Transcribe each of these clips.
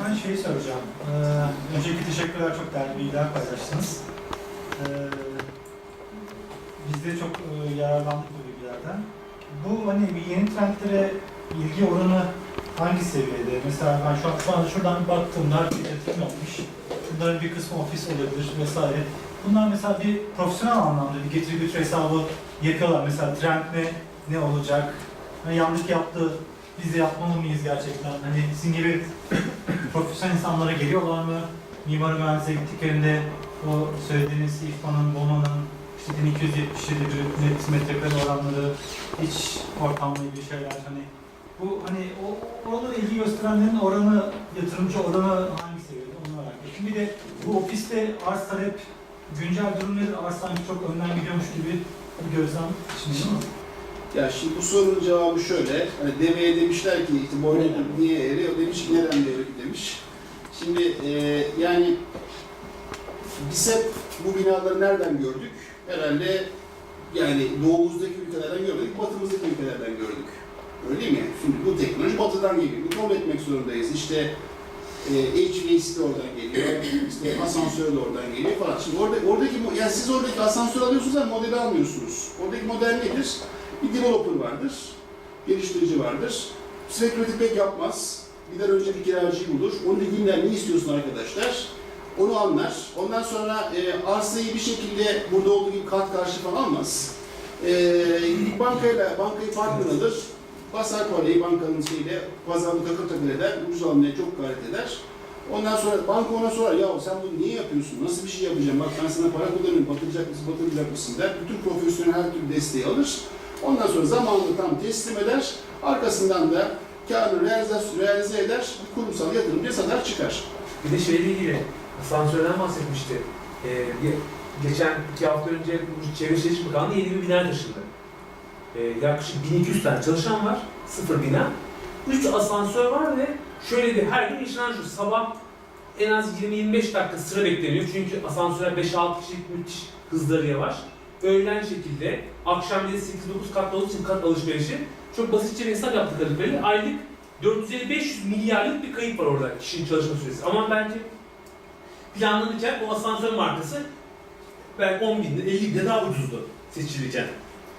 Ben şeyi soracağım. Ee, öncelikle teşekkürler, çok değerli bilgiler paylaştınız. Ee, biz de çok e, yararlandık bu bilgilerden. Bu hani bir yeni trendlere ilgi oranı hangi seviyede? Mesela ben şu an şu anda şuradan baktığımda yatırım olmuş. Bunların bir kısmı ofis olabilir vesaire. Bunlar mesela bir profesyonel anlamda bir getiri götür hesabı yapıyorlar. Mesela trend ne, ne olacak? Hani yanlış yaptı, biz de yapmalı mıyız gerçekten? Hani sizin gibi profesyonel insanlara geliyorlar mı? Mimar mühendisliğe gittiklerinde o söylediğiniz İFA'nın, BOMA'nın işte 1277 bir net metrekare oranları, iç ortamla ilgili şeyler hani bu hani o oralara ilgi gösterenlerin oranı, yatırımcı oranı hangi seviyede onu merak ettim. Bir de bu ofiste arz talep güncel durum nedir? Arz sanki çok önden gidiyormuş gibi bir gözlem şimdi? Ya şimdi bu sorunun cevabı şöyle. Hani deveye demişler ki işte boynu niye eğri? O demiş ki neden eğri demiş. Şimdi e, yani biz hep bu binaları nereden gördük? Herhalde yani doğumuzdaki ülkelerden görmedik, batımızdaki ülkelerden gördük. Öyle değil mi? Şimdi bu teknoloji batıdan geliyor. Bunu kabul etmek zorundayız. İşte e, HVAC de oradan geliyor, işte asansör de oradan geliyor falan. Şimdi orada, oradaki, yani siz oradaki asansör alıyorsunuz ama modeli almıyorsunuz. Oradaki model nedir? Bir developer vardır, geliştirici vardır. Spekülatif pek yapmaz. Gider önce bir kiracıyı bulur. Onu dediğinden ne istiyorsun arkadaşlar? Onu anlar. Ondan sonra e, arsayı bir şekilde burada olduğu gibi kat karşı falan almaz. E, bankayla, bankayı farklı alır. Basar parayı bankanın şeyle, pazarlık takır takır eder, ucuz almaya çok gayret eder. Ondan sonra banka ona sorar, ya sen bunu niye yapıyorsun, nasıl bir şey yapacağım, bak ben sana para kullanıyorum, batıracak mısın, batıracak mısın der. Bütün profesyonel her türlü desteği alır. Ondan sonra zamanında tam teslim eder, arkasından da karını realize, realize eder, bir kurumsal yatırımcıya satar çıkar. Bir de şeyle ilgili asansörden bahsetmişti. Ee, bir- geçen iki hafta önce Çevre Şehircilik Bakanlığı yeni bir bina taşındı. Ee, yaklaşık 1200 tane çalışan var. Sıfır bina. 3 asansör var ve şöyle bir her gün işlenen şu sabah en az 20-25 dakika sıra bekleniyor. Çünkü asansörler 5-6 kişilik müthiş hızları yavaş. Öğlen şekilde, akşam bir de 8-9 katlı olduğu için kat alışverişi. Çok basitçe bir hesap yaptıkları belli. Aylık 450-500 milyarlık bir kayıp var orada kişinin çalışma süresi. Ama bence planlanırken o asansör markası belki 10 binde, 50 binde daha ucuzdu seçilirken.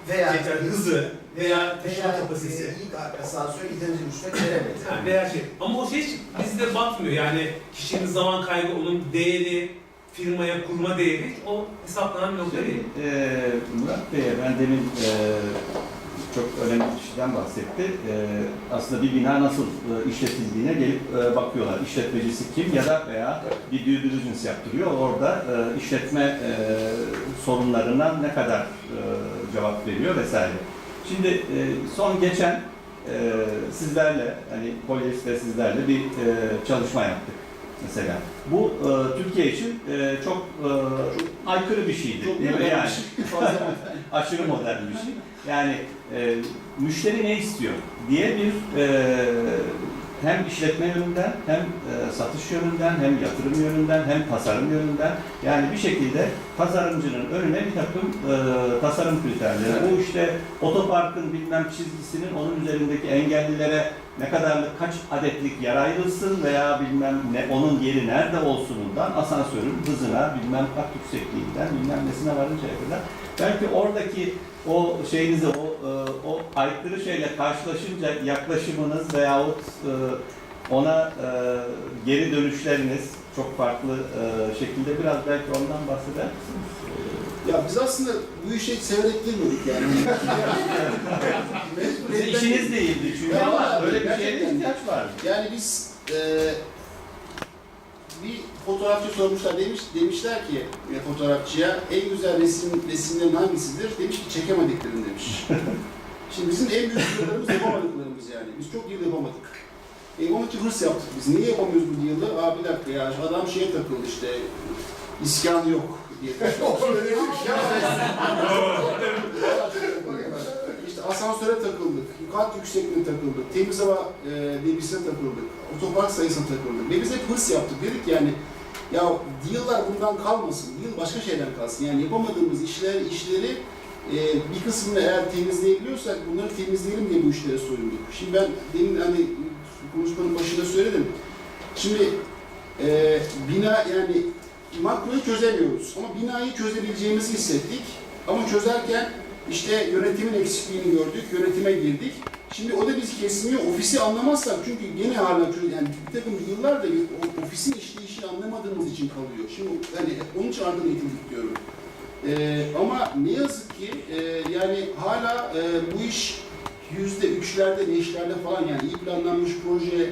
Veya Geçen hızı veya taşıma veya kapasitesi. e, ilk asansör ikinci rüşvet veremedi. Yani veya şey. Ama o şey bizde batmıyor yani kişinin zaman kaybı, onun değeri, firmaya kurma değeri o hesaplanan bir nokta değil. Ee, Murat Bey'e ben demin e, çok önemli bir şeyden bahsetti. E, aslında bir bina nasıl e, işletildiğine gelip e, bakıyorlar. İşletmecisi kim ya da veya bir due diligence yaptırıyor. Orada e, işletme e, sorunlarına ne kadar e, cevap veriyor vesaire. Şimdi e, son geçen e, sizlerle, hani polis ve sizlerle bir e, çalışma yaptık mesela. Bu e, Türkiye için e, çok e, aykırı bir şeydi. Çok değil mi? Yani şey. Aşırı modern bir şey. Yani e, müşteri ne istiyor diye bir e, hem işletme yönünden hem e, satış yönünden hem yatırım yönünden hem tasarım yönünden yani bir şekilde tasarımcının önüne bir takım e, tasarım kriterleri. Bu işte otoparkın bilmem çizgisinin onun üzerindeki engellilere ne kadarlık kaç adetlik yer ayrılsın veya bilmem ne onun yeri nerede olsunundan asansörün hızına bilmem kat yüksekliğinden bilmem nesine varıncaya kadar belki oradaki o şeyinizi o e, o aykırı şeyle karşılaşınca yaklaşımınız veyahut e, ona e, geri dönüşleriniz çok farklı şekilde biraz belki ondan bahseder misiniz? Ya biz aslında bu işe hiç severek girmedik yani. Sizin işiniz değildi çünkü Ya ama ama böyle bir şeye gerçekten- ihtiyaç var. Yani biz e, bir fotoğrafçı sormuşlar demiş demişler ki e, fotoğrafçıya en güzel resim resimlerin hangisidir? Demiş ki çekemediklerim demiş. Şimdi bizim en büyük yıllarımız yapamadıklarımız yani. Biz çok yıl yapamadık. E, onun için hırs yaptık biz. Niye yapamıyoruz bu yılda? Aa bir dakika ya adam şeye takıldı işte iskan yok diye. İşte asansöre takıldık, kat yüksekliğine takıldık, temiz hava e, bilgisine takıldık, otopark sayısına takıldık. Ve biz hep hırs yaptık. Dedik yani ya yıllar bundan kalmasın, yıl başka şeyden kalsın. Yani yapamadığımız işler, işleri e, bir kısmını eğer temizleyebiliyorsak bunları temizleyelim diye bu işlere soyunduk. Şimdi ben demin hani konuşmanın başında söyledim. Şimdi e, bina yani makroyu çözemiyoruz ama binayı çözebileceğimizi hissettik. Ama çözerken işte yönetimin eksikliğini gördük, yönetime girdik. Şimdi o da bizi kesmiyor. Ofisi anlamazsak çünkü gene hala yani bir takım yıllardır o ofisin işleyişini anlamadığımız için kalıyor. Şimdi hani onun için ardından itildik diyorum. Ee, ama ne yazık ki e, yani hala e, bu iş yüzde üçlerde, beşlerde falan yani iyi planlanmış proje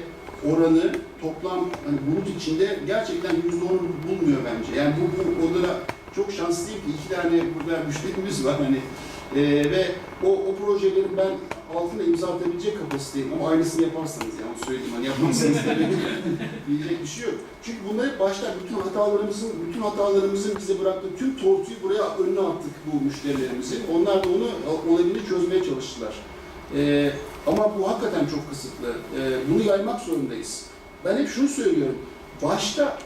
oranı toplam hani bulut içinde gerçekten yüzde onu bulmuyor bence. Yani bu, bu konuda çok şanslıyım ki iki tane burada müşterimiz var hani Ee, ve o, o projelerin ben altına imza atabilecek kapasiteyim ama aynısını yaparsanız yani söyleyeyim hani yapmazsanız da diyecek bir şey yok. Çünkü bunlar hep başta bütün hatalarımızın, bütün hatalarımızın bize bıraktığı tüm tortuyu buraya önüne attık bu müşterilerimizin. Onlar da onu olabildiğince çözmeye çalıştılar. Ee, ama bu hakikaten çok kısıtlı. Ee, bunu yaymak zorundayız. Ben hep şunu söylüyorum. Başta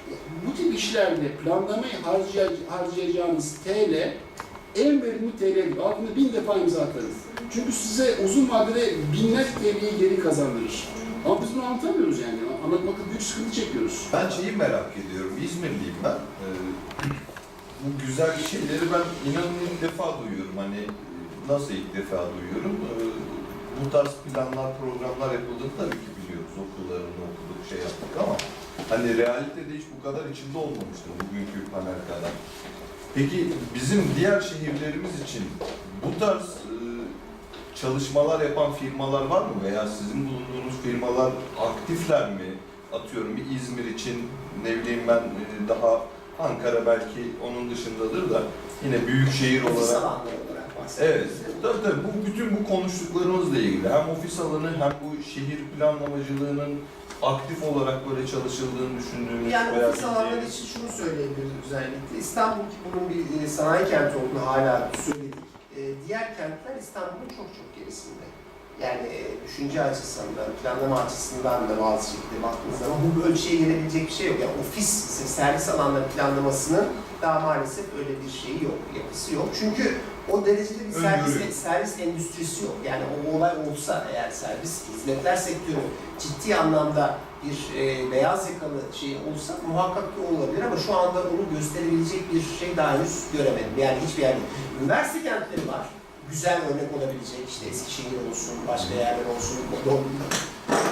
bu tip işlerde planlamayı harcay- harcayacağınız TL en verimli TL'dir. Altında bin defa imza atarız. Çünkü size uzun vadede binler TL'yi geri kazandırır. Ama biz bunu anlatamıyoruz yani. Anlatmakta büyük sıkıntı çekiyoruz. Ben şeyi merak ediyorum. İzmirliyim ben. Ee, bu güzel şeyleri ben inanın ilk defa duyuyorum. Hani e, nasıl ilk defa duyuyorum? Ee, bu tarz planlar, programlar yapıldığını tabii ki biliyoruz. Okullarını okuduk, şey yaptık ama hani realitede hiç bu kadar içinde olmamıştım bugünkü panel kadar. Peki bizim diğer şehirlerimiz için bu tarz e, çalışmalar yapan firmalar var mı? Veya sizin bulunduğunuz firmalar aktifler mi? Atıyorum bir İzmir için ne bileyim ben e, daha Ankara belki onun dışındadır da yine büyük şehir olarak. Evet, tabii tabii bu bütün bu konuştuklarımızla ilgili hem ofis alanı hem bu şehir planlamacılığının aktif olarak böyle çalışıldığını düşündüğümüz Yani veya ofis alanları için şunu söyleyebiliriz özellikle. İstanbul ki bunun bir e, sanayi kenti olduğunu hala söyledik. E, diğer kentler İstanbul'un çok çok gerisinde. Yani e, düşünce açısından, planlama açısından da bazı şekilde baktığınız zaman bu ölçüye gelebilecek bir şey yok. Yani ofis, servis alanları planlamasının daha maalesef öyle bir şeyi yok, yapısı yok. Çünkü o derecede bir servis, servis endüstrisi yok. Yani o olay olsa eğer servis, hizmetler sektörü ciddi anlamda bir e, beyaz yakalı şey olsa muhakkak ki olabilir ama şu anda onu gösterebilecek bir şey daha henüz göremedim. Yani hiçbir yerde. Üniversite kentleri var. Güzel örnek olabilecek işte Eskişehir olsun, başka yerler olsun.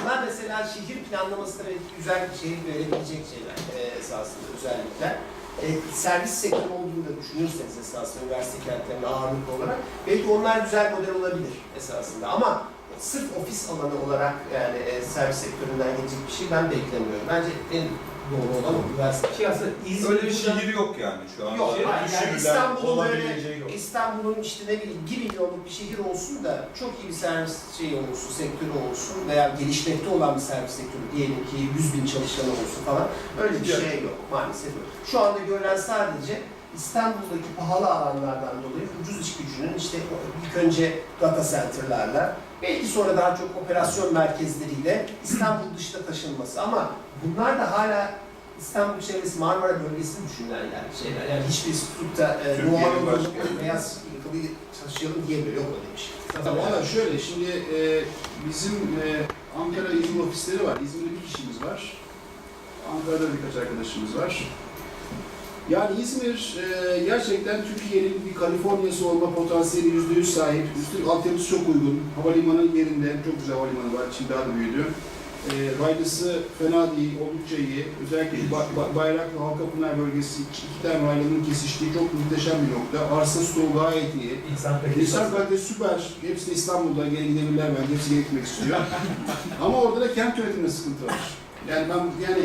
Bunlar mesela şehir planlamasında belki güzel bir şehir verebilecek şeyler e, esasında özellikler. E, servis sektörü olduğunu da düşünürseniz esasında üniversite kentlerine ağırlıklı olarak belki onlar güzel model olabilir esasında ama sırf ofis alanı olarak yani e, servis sektöründen gelecek bir şey ben beklemiyorum. Bence en doğru olan üniversite. Ki aslında İzmir'de Öyle bir şehir yok yani şu an. Yok, Şey, hayır, yani düşünülen, İstanbul'un böyle- olabileceği yok. İstanbul'un işte ne bileyim 1 milyonluk bir şehir olsun da çok iyi bir servis şeyi olsun, sektörü olsun veya gelişmekte olan bir servis sektörü diyelim ki 100 bin çalışanı olsun falan öyle bir Yok. şey yok maalesef yok. Şu anda görülen sadece İstanbul'daki pahalı alanlardan dolayı ucuz iş gücünün işte ilk önce data center'larla belki sonra daha çok operasyon merkezleriyle İstanbul dışına taşınması ama bunlar da hala İstanbul çevresi Marmara bölgesini düşünülen yani şeyler. Yani hiçbirisi tutup da e, Türkiye'nin Doğu Anadolu'da başka- beyaz yıkılıyı taşıyalım diyemiyor. Yok öyle bir şey. Valla şöyle şimdi e, bizim e, Ankara İzmir ofisleri var. İzmir'de bir kişimiz var. Ankara'da birkaç arkadaşımız var. Yani İzmir e, gerçekten Türkiye'nin bir Kaliforniya'sı olma potansiyeli yüzde yüz sahip. Üstelik altyapısı çok uygun. Havalimanı yerinde. Çok güzel havalimanı var. Şimdi daha da büyüdü. E, raylısı fena değil, oldukça iyi. Özellikle şu ba- ba- Bayraklı Halkapınar bölgesi iki, tane raylarının kesiştiği çok muhteşem bir nokta. Arsa stoğu gayet iyi. İnsan kalitesi süper. Hepsi de İstanbul'da geri gidebilirler bence. Hepsi geri gitmek istiyor. Ama orada da kent yönetiminde sıkıntı var. Yani ben yani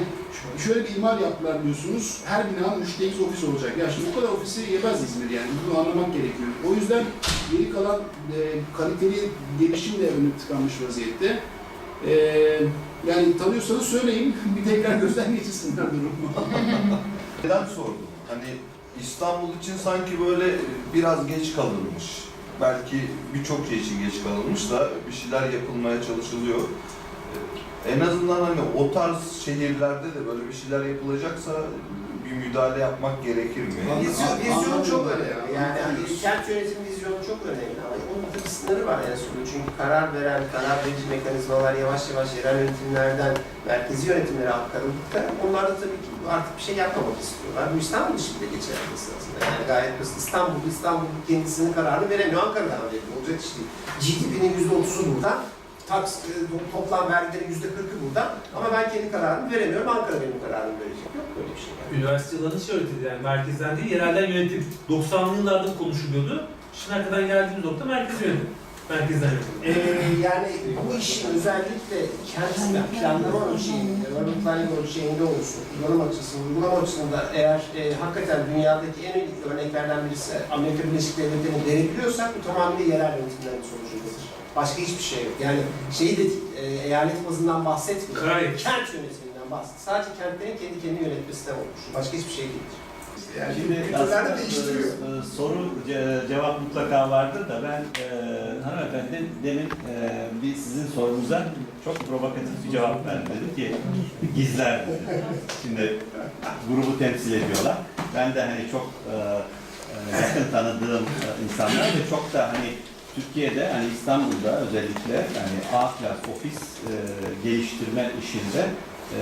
şöyle bir imar yaptılar diyorsunuz. Her binanın 3'te 2 ofis olacak. Ya şimdi bu kadar ofisi yemez İzmir yani. Bunu anlamak gerekiyor. O yüzden geri kalan e, kaliteli gelişim de önü tıkanmış vaziyette. E, yani tanıyorsanız söyleyin. bir tekrar gözden geçirsinler durumu. Neden sordum? Hani İstanbul için sanki böyle biraz geç kalınmış. Belki birçok şey için geç kalınmış da bir şeyler yapılmaya çalışılıyor. En azından hani o tarz şehirlerde de böyle bir şeyler yapılacaksa bir müdahale yapmak gerekir mi? Vizyon, vizyon Anladım. çok önemli. Yani hani kent yönetim vizyonu çok önemli ama onun tabii sınırı var en sonunda. Çünkü karar veren, karar verici mekanizmalar yavaş yavaş yerel yönetimlerden merkezi yönetimlere aktarıldıkça onlar da tabii ki artık bir şey yapmamak istiyorlar. Bu İstanbul için de geçerli esasında. Yani gayet basit. İstanbul, İstanbul kendisinin kararını veremiyor. Ankara'dan veriyor. Olacak iş değil. GDP'nin %30'u buradan, taks, e, toplam vergilerin %40'ı buradan ama ben kendi kararımı veremiyorum. Ankara benim kararımı verecek. Yok böyle bir şey. Yani. Üniversite yıllarında şey öğretildi yani merkezden değil yerelden yönetim. 90'lı yıllarda konuşuluyordu. Şimdi kadar geldiğimiz nokta merkez yönetim. Merkezden yönetim. Ee, yani bu işin özellikle kent planlama ölçeğinde, planning ölçeğinde olsun, kullanım açısından, uygulama açısında eğer e, hakikaten dünyadaki en iyi örneklerden birisi Amerika Birleşik Devletleri'ni verebiliyorsak bu tamamıyla yerel yönetimlerin sonucundadır. Başka hiçbir şey yok. Yani şeyi de e, eyalet bazından bahsetmiyorum. Karar yönetim. Kent yönetiminden bahsediyorum. Sadece kentlerin kendi kendini yönetmesinden oluşuyor. Başka hiçbir şey değil. Yani Şimdi aslında değiştiriyor. e, e, soru ce- cevap mutlaka vardır da ben e, hanımefendi demin e, bir sizin sorunuza çok provokatif bir cevap verdi. Dedi ki gizler dedi. Şimdi grubu temsil ediyorlar. Ben de hani çok e, e, yakın tanıdığım insanlar ve çok da hani Türkiye'de hani İstanbul'da özellikle yani A klas ofis e, geliştirme işinde e,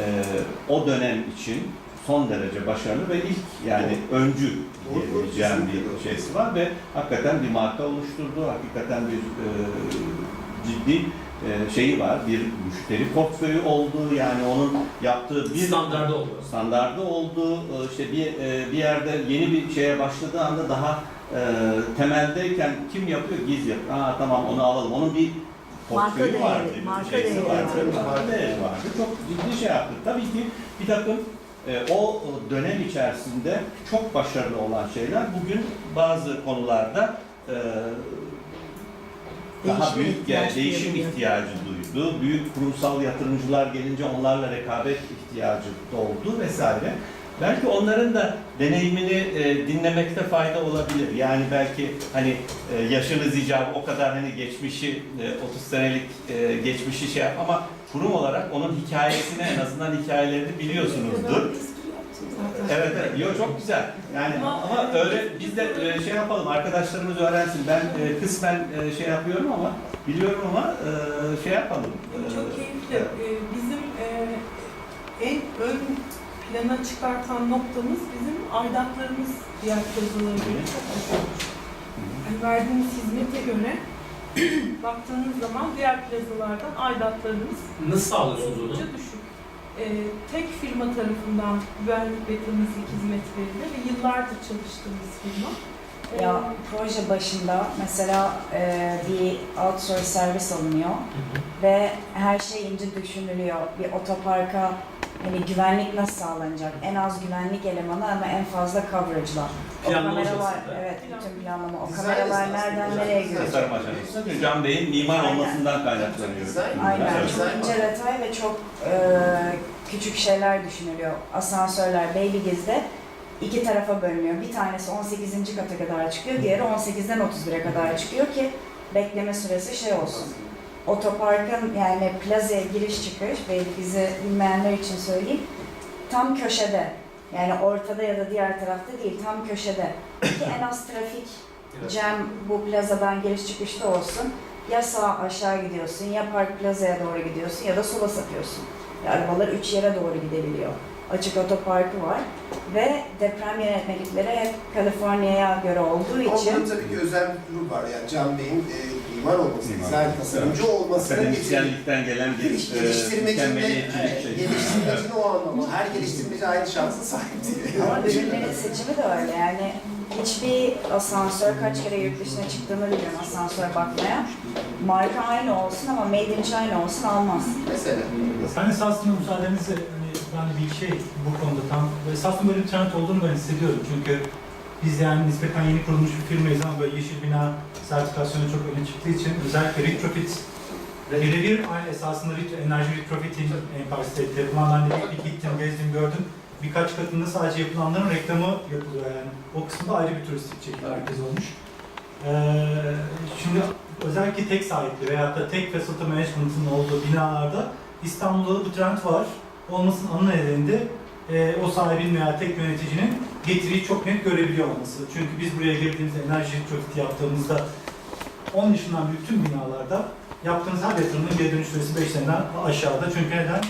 o dönem için son derece başarılı ve ilk yani öncü diyebileceğim bir şeysi var ve hakikaten bir marka oluşturdu. Hakikaten bir e, ciddi e, şeyi var. Bir müşteri portföyü oldu. Yani onun yaptığı bir Standardı oldu. standardı oldu. E, işte bir e, bir yerde yeni bir şeye başladığı anda daha e, temeldeyken kim yapıyor? Giz yapıyor. Aa tamam onu alalım. Onun bir portföyü Marka vardı. değeri, bir marka değeri vardı. var. Marka değeri vardı. Çok ciddi şey yaptı. Tabii ki bir takım e, o dönem içerisinde çok başarılı olan şeyler bugün bazı konularda e, daha büyük ihtiyaç değişim ihtiyacı duydu. Büyük kurumsal yatırımcılar gelince onlarla rekabet ihtiyacı doğdu vesaire. Belki onların da deneyimini e, dinlemekte fayda olabilir. Yani belki hani e, yaşınız icabı o kadar hani geçmişi e, 30 senelik e, geçmişi şey yap ama kurum olarak onun hikayesini en azından hikayelerini biliyorsunuzdur. Evet, evet. Yo, çok güzel. Yani ama öyle biz de e, şey yapalım, arkadaşlarımız öğrensin. Ben e, kısmen e, şey yapıyorum ama biliyorum ama e, şey yapalım. Çok keyifli. evet. Bizim e, en ön plana çıkartan noktamız bizim aidatlarımız diğer yazılara göre çok düşük. Yani verdiğimiz hizmete göre baktığınız zaman diğer plazalardan aidatlarımız Nasıl sağlıyorsunuz onu? oldukça düşük. Ee, tek firma tarafından güvenlik ve temizlik hizmetlerinde ve yıllardır çalıştığımız firma. Ee, Ya proje başında mesela e, bir outsource servis alınıyor ve her şey ince düşünülüyor. Bir otoparka hani güvenlik nasıl sağlanacak? En az güvenlik elemanı ama en fazla coverage'lar. O Planlama kameralar, evet bütün planlama. O kameralar nereden nereye girecek? Tasarım aşamasında Bey'in mimar Aynen. olmasından kaynaklanıyor. Dizayn- Aynen. Evet. Çok ince detay ve çok e, küçük şeyler düşünülüyor. Asansörler Beylingiz'de iki tarafa bölünüyor. Bir tanesi 18. kata kadar çıkıyor, diğeri 18'den 31'e kadar çıkıyor ki bekleme süresi şey olsun. Otoparkın yani plazaya giriş çıkış, Beylikdüzü bilmeyenler için söyleyeyim, tam köşede. Yani ortada ya da diğer tarafta değil, tam köşede. Ki en az trafik. Cem bu plazadan giriş çıkışta olsun. Ya sağ aşağı gidiyorsun, ya Park Plaza'ya doğru gidiyorsun ya da sola sapıyorsun. Ya arabalar üç yere doğru gidebiliyor. Açık otoparkı var ve deprem yönetmelikleri hep Kaliforniya'ya göre olduğu için bunun tabii ki özel bir durum var. Yani Can Bey'in e, mimar olması, Mimar. dizayn tasarımcı olmasına getiriyor. Akademisyenlikten gelen bir e, geliştirmecinde, mükemmeliyetçilik şey. geliştirmecinde o anlamda. Her geliştirmeci aynı şansa sahip değil. ama ürünlerin seçimi de öyle yani hiçbir asansör kaç kere yurt dışına çıktığını biliyorum asansöre bakmaya. Marka aynı olsun ama made in China olsun almaz. Mesela. Ben esasında müsaadenizle hani ben bir şey bu konuda tam esasında böyle bir trend olduğunu ben hissediyorum. Çünkü biz yani nispeten yeni kurulmuş bir firmayız ama böyle yeşil bina sertifikasyonu çok öne çıktığı için özellikle retrofit birebir aynı esasında enerji retrofit'in Empire State'te yapılanlar bir gittim, gezdim, gördüm. Birkaç katında sadece yapılanların reklamı yapılıyor yani. O kısımda ayrı bir turistik çekim merkezi olmuş. Ee, şimdi özellikle tek sahipli veyahut da tek facility management'ın olduğu binalarda İstanbul'da bu trend var. Olmasının ana nedeni de e, o sahibin veya tek yöneticinin getiriyi çok net görebiliyor olması. Çünkü biz buraya girdiğimizde enerji çöküntü yaptığımızda 10 yaşından büyük tüm binalarda yaptığınız her yatırımın geri dönüş süresi 5 seneden aşağıda. Çünkü neden?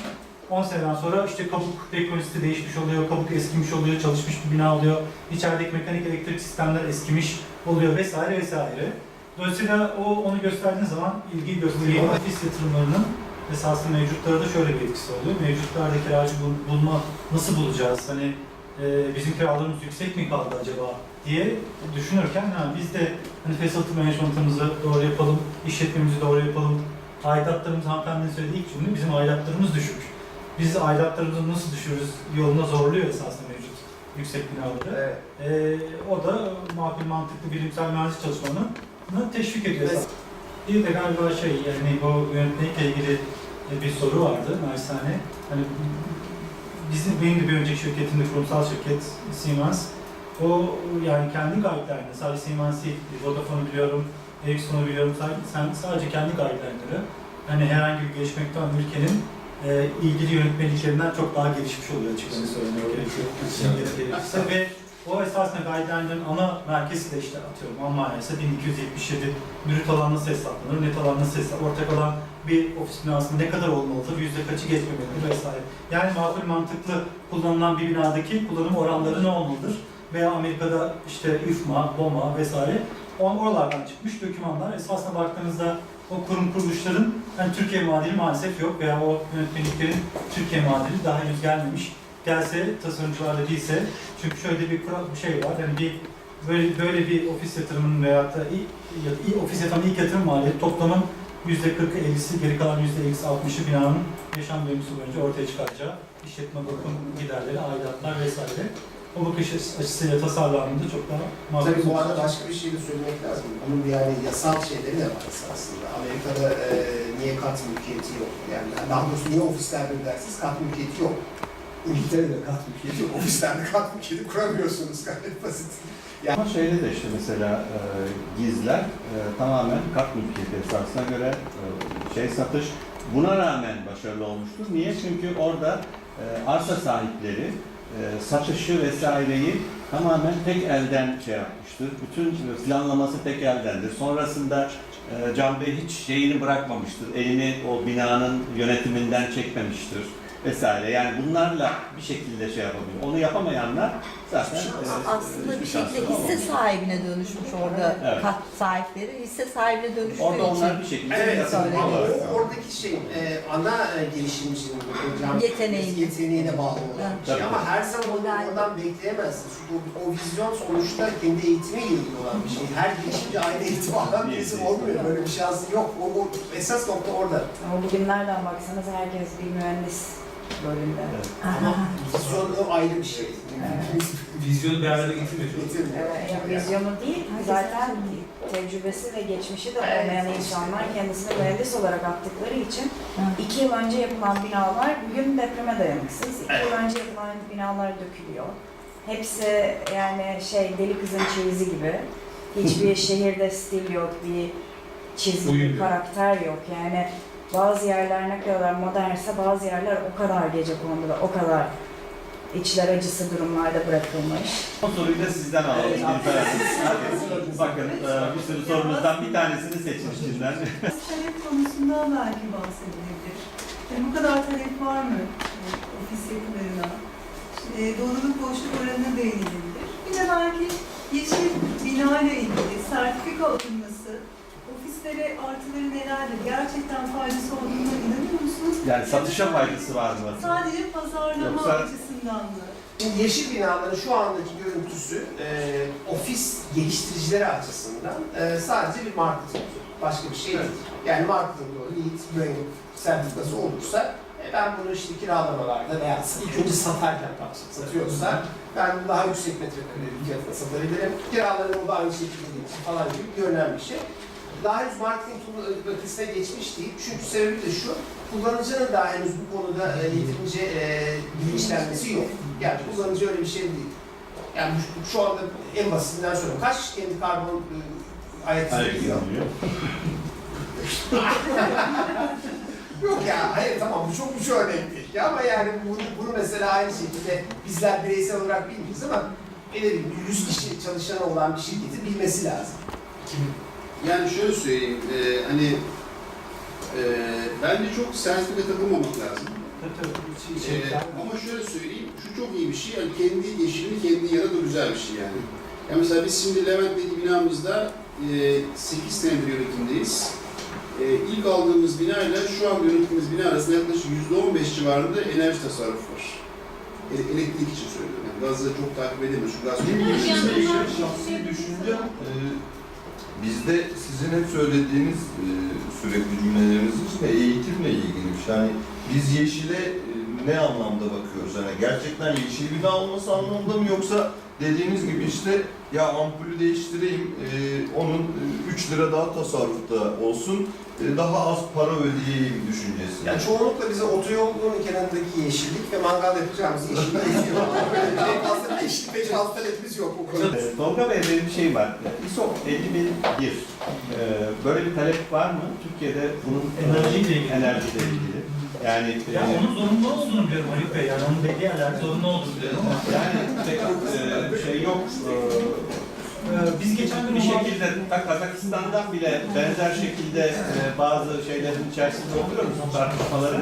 10 seneden sonra işte kabuk teknolojisi değişmiş oluyor, kabuk eskimiş oluyor, çalışmış bir bina oluyor. İçerideki mekanik elektrik sistemler eskimiş oluyor vesaire vesaire. Dolayısıyla o onu gösterdiğiniz zaman ilgi gösteriyor. Ofis yatırımlarının esasında mevcutlara da şöyle bir etkisi oluyor. Mevcutlarda kiracı bul- bulma nasıl bulacağız? Hani e, bizim kiralarımız yüksek mi kaldı acaba diye düşünürken ha, biz de hani facility management'ımızı doğru yapalım, işletmemizi doğru yapalım. Aidatlarımız hanımefendinin söylediği ilk cümle bizim aidatlarımız düşük. Biz aidatlarımızı nasıl düşürürüz yoluna zorluyor esasında mevcut yüksek binaları. Evet. Ee, o da makul mantıklı bilimsel mühendislik çalışmanı teşvik ediyor. Evet. Bir de galiba şey yani bu yönetmelikle ilgili bir soru vardı naçizane. Hani bizim benim de bir önceki şirketimde kurumsal şirket Siemens. O yani kendi guide'lerine sadece Siemens değil, Vodafone'u biliyorum, Ericsson'u biliyorum. Sen- sadece kendi guide'lerleri hani herhangi bir gelişmekte olan ülkenin e, ilgili yönetmeliklerinden çok daha gelişmiş oluyor açıkçası söylemek gerekirse ve o esasında guideline'ların ana merkezi de işte atıyorum Almanya ise 1277 brüt alan nasıl hesaplanır, net alan nasıl hesaplanır, ortak alan bir ofis binasında ne kadar olmalıdır, yüzde kaçı geçmemelidir vesaire. Yani makul mantıklı kullanılan bir binadaki kullanım oranları ne olmalıdır? Veya Amerika'da işte IFMA, BOMA vesaire oralardan çıkmış dokümanlar. Esasına baktığınızda o kurum kuruluşların hani Türkiye muadili maalesef yok veya o yönetmeliklerin Türkiye muadili daha henüz gelmemiş. Gelse tasarımcılarda değilse çünkü şöyle bir kural bir şey var. Yani bir böyle böyle bir ofis yatırımının veya da ilk ofis yatırımının ilk yatırım maliyeti toplamın 40'ı 50'si geri kalan yüzde 50'si 60'ı binanın yaşam döngüsü boyunca ortaya çıkaracağı işletme bakım giderleri, aidatlar vesaire. O bakış açısıyla tasarlandığında çok daha makul. Tabii bu arada başka bir şey de söylemek lazım. Bunun bir yani yasal şeyleri de var aslında. Amerika'da e, niye kat mülkiyeti yok? Yani daha doğrusu niye ofislerde ödersiniz kat mülkiyeti yok. İngiltere'de kat mülkiyeti yok. Ofislerde kat mülkiyeti kuramıyorsunuz gayet basit. Ama şeyde de işte mesela e, gizler e, tamamen kat mülkiyeti esasına göre e, şey satış. Buna rağmen başarılı olmuştur. Niye? Çünkü orada e, arsa sahipleri e, satışı vesaireyi tamamen tek elden şey yapmıştır. Bütün planlaması tek eldendir. Sonrasında e, Can Bey hiç şeyini bırakmamıştır. Elini o binanın yönetiminden çekmemiştir vesaire. Yani bunlarla bir şekilde şey yapabiliyor. Onu yapamayanlar zaten e, Aslında bir şekilde hisse sahibine dönüşmüş orada Evet. kat sahipleri hisse sahibine dönüştüğü Orada için onlar bir şekilde Evet, yatırım ama o, oradaki şey e, ana e, gelişimcinin hocam Yeteneği. yeteneğine bağlı olan bir şey. Tabii. Ama her zaman onu Yani- oradan bekleyemezsin. Çünkü o, o vizyon sonuçta kendi eğitimiyle ilgili olan bir şey. Her girişimci aynı eğitim alan birisi olmuyor. Böyle bir şansı yok. O, o esas nokta orada. Ama bugün nereden baksanız herkes bir mühendis. Evet. Ama vizyonu ayrı bir şey. Vizyonu beraber getirmiyor. Evet, yani vizyonu değil, zaten tecrübesi ve geçmişi de olmayan insanlar kendisini mühendis olarak attıkları için iki yıl önce yapılan binalar bugün depreme dayanıksız. İki yıl önce yapılan binalar dökülüyor. Hepsi yani şey deli kızın çeyizi gibi. Hiçbir şehirde stil yok, bir çizgi, bir karakter yok. Yani bazı yerler ne kadar modernse bazı yerler o kadar gece kondu ve o kadar içler acısı durumlarda bırakılmış. O soruyu da sizden alalım. Hadi. Bakın e, bir sürü sorunuzdan bir tanesini seçin içinden. Talep konusunda belki bahsedilebilir. Yani bu kadar talep var mı e, ofis yapılarına? E, doluluk boşluk oranına değinilebilir. Bir de belki yeşil bina ile ilgili sertifika alınması, ofislere artıları nelerdir? Gerçekten faydası olduğuna inanıyor musunuz? Yani satışa faydası var mı? Sadece pazarlama Yoksa- açısından mı? Şimdi yeşil binaların şu andaki görüntüsü e, ofis geliştiricileri açısından e, sadece bir marketing. Başka bir şey değil. Yani marketing doğru, lead, brand sertifikası olursa e, ben bunu işte kiralamalarda veya ilk önce satarken pardon, satıyorsa ben bunu daha yüksek metrekare bir fiyatına satabilirim. Kiralarımı da aynı şekilde getir falan gibi görünen bir şey. Daha henüz marketing ötesine geçmiş değil. Çünkü sebebi de şu, kullanıcının daha henüz bu konuda e, yeterince e, bilinçlenmesi yok. Yani kullanıcı öyle bir şey değil. Yani şu, şu anda en basitinden söylüyorum. Kaç kişi kendi karbon e, ayak izi. Yok ya hayır tamam bu çok uç örnek değil. Ya ama yani bunu, bunu mesela aynı şekilde bizler bireysel olarak bilmiyoruz ama ne bileyim 100 kişi çalışan olan bir şirketi bilmesi lazım. Yani şöyle söyleyeyim, e, hani e, bence çok sensibile takılmamak lazım. Tabii tabii. Şey, E, şey, ama şöyle söyleyeyim, şu çok iyi bir şey, yani kendi yeşilini kendi yaradı güzel bir şey yani. Ya mesela biz şimdi Levent'teki binamızda e, 8 senedir yönetimdeyiz. E, ilk aldığımız bina ile şu an yönettiğimiz bina arasında yaklaşık %15 civarında enerji tasarrufu var. E, elektrik için söylüyorum. Yani gazla çok takip edemiyoruz. Şu gaz Benim çok şahsi, şahsi düşüncem e, bizde sizin hep söylediğiniz e, sürekli cümleleriniz içinde eğitimle ilgili bir şey. Yani biz yeşile e, ne anlamda bakıyoruz? Yani gerçekten yeşil bina olması anlamında mı yoksa dediğiniz gibi işte ya ampulü değiştireyim, e, onun 3 lira daha tasarrufta olsun, daha az para ödeyeyim düşüncesi. Yani çoğunlukla bize otoyolun kenarındaki yeşillik ve mangal yapacağımız yeşillik talebimiz yok o konuda. Ee, Tolga Bey benim bir şey var. ISO 50001 ee, böyle bir talep var mı? Türkiye'de bunun Enerjiyle ilgili. enerjiyle ilgili. Yani Ya e, onun zorunlu olduğunu biliyorum Haluk Bey. Yani onun belli yerlerde zorunlu olduğunu biliyorum ama yani pek e, şey yok. E, biz geçen gün bir şekilde ta Kazakistan'dan bile benzer şekilde e, bazı şeylerin içerisinde oluyoruz bu tartışmaları.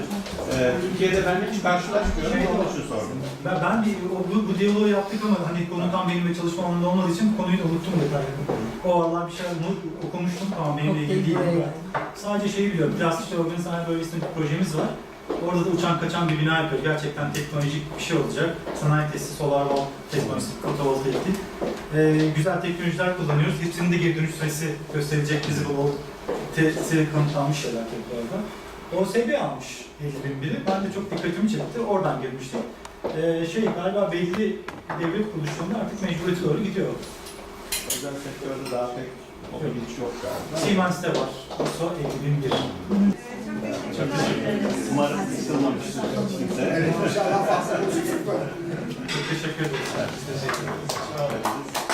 E, Türkiye'de ben hiç karşılaşmıyorum. Onun için sordum. Ben, ben bir, o, bu, bu diyaloğu yaptık ama hani konu tam benim ve çalışma alanında olmadığı için konuyu da unuttum detaylarını. O vallahi bir şey unut, okumuştum tamam benimle ilgili değil. Sadece şeyi biliyorum, plastik organik sanayi bölgesinde bir projemiz var. Orada da uçan kaçan bir bina yapıyoruz. Gerçekten teknolojik bir şey olacak. Sanayi tesisi, solar wall teknolojisi, fotovoltaikli. Ee, güzel teknolojiler kullanıyoruz. Hepsinin de geri dönüş süresi gösterecek visible wall tesisi kanıtlanmış şeyler bu arada. OSB almış 50 bin biri. Ben de çok dikkatimi çekti. Oradan girmiştim. Ee, şey galiba belli devlet kuruluşlarında artık mecburiyete doğru gidiyor. Özel sektörde daha pek o bilinç yok galiba. Siemens'te var. ISO 50 bin bir. Çok teşekkür ederim. Umarım sıkılmamıştır. Evet teşekkür ederim. Biz teşekkür ederiz.